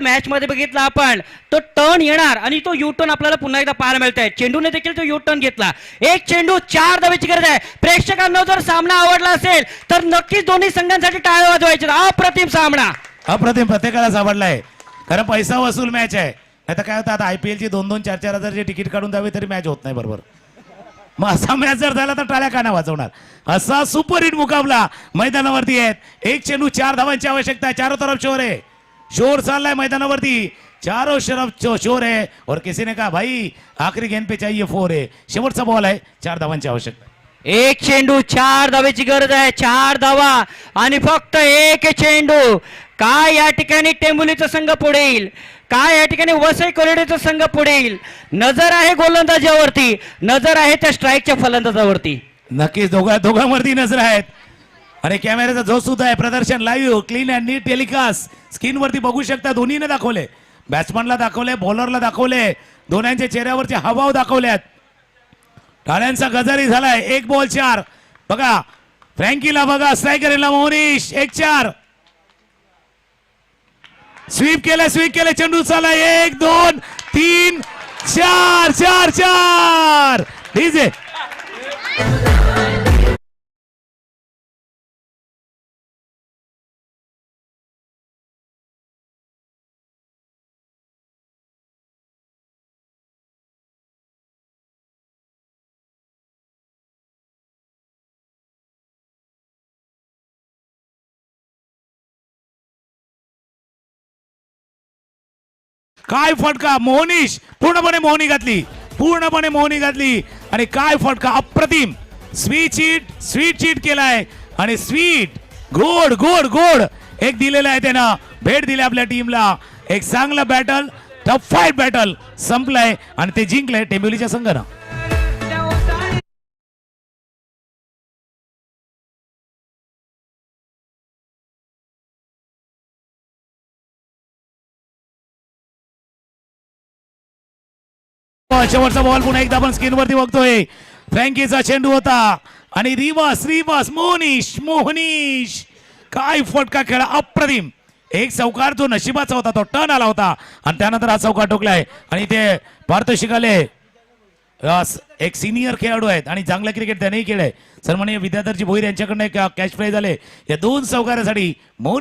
Match मध्ये बघितला आपण तो टर्न येणार आणि तो यू टर्न आपल्याला पुन्हा एकदा पाहायला मिळत आहे चेंडूने देखील तो यू टर्न घेतला. एक चेंडू चार धावेची गरज आहे. प्रेक्षकांना जर सामना आवडला असेल तर नक्कीच दोन्ही संघांसाठी टाळ्या वाजवायचे. अप्रतिम सामना. अप्रतिम प्रत्येकालाच आवडलाय. खरं पैसा वसूल मॅच आहे. नाही तर काय होतं आता आय पी एलची दोन दोन चार चार हजारची तिकीट काढून द्यावी तरी मॅच होत नाही बरोबर. मग असा मॅच जर झाला तर टाळ्या काना वाजवणार. असा सुपर हिट मुकाबला मैदानावरती आहेत. एक चेंडू चार धावांची आवश्यकता आहे. चारों तरफ शोर. आहे शोर चाललाय मैदानावरती. चारों तरफ शो- शोर है और किसी ने कहा भाई आखिरी गेंद पे चाहिए फोर है. शेवटचा बॉल आहे. चार धावांची आवश्यकता. एक चेंडू चार धावेची गरज आहे. चार धावा आणि फक्त एक चेंडू. काय या ठिकाणी टेंबुलीचा संघ पुढे येईल? काय या ठिकाणी वसई कोरडेचा संघ पुढे येईल? नजर आहे गोलंदाजावरती. नजर आहे त्या स्ट्राईकच्या फलंदाजावरती. नक्कीच दोघा दोघांवरती नजर आहेत. आणि कॅमेऱ्याचा जो सुद्धा आहे प्रदर्शन live clean and neat telecast स्क्रीनवरती बघू शकता दोन्हीने दाखवले. बॅट्समनला दाखवले बॉलरला दाखवले. दोन्यांच्या चेहऱ्यावरचे हवाव दाखवल्यात टाळ्यांचा गजारी झालाय. एक बॉल चार. बघा फ्रँकीला बघा स्ट्रायकरला मोहनीश. एक चार. स्वीप केलं स्वीप केलं. चेंडू चाला एक दोन तीन चार चार चार. ठीक आहे काय फटका? मोहनीश पूर्णपणे मोहनी घातली. पूर्णपणे मोहनी घातली. आणि काय फटका? अप्रतिम. स्वीट चीट स्वीट चीट केलाय. आणि स्वीट गोड गोड गोड. एक दिलेला आहे त्यानं. भेट दिली आपल्या टीमला एक चांगलं बॅटल टफ फाईट बॅटल संपलंय. आणि ते जिंकलंय टेंबिवलीच्या संघानं. शेवटचा बॉल पुन्हा एकदा आपण स्क्रीनवरती बघतोय. फ्रँकीचा चेंडू होता. आणि रिवास रिवास मोहनीश मोहनीश. काय फटका खेळा अप्रतिम. एक चौकार जो नशिबाचा होता तो टर्न आला होता. आणि त्यानंतर हा चौकार टोकलाय. आणि ते पारितोषिक आले एक सिनियर खेळाडू आहेत. आणि चांगला क्रिकेट त्यानेही केलंय. सन्मान्य विद्याधरजी भोईर यांच्याकडनं कॅश प्राईज आले या दोन चौकारासाठी मोहनी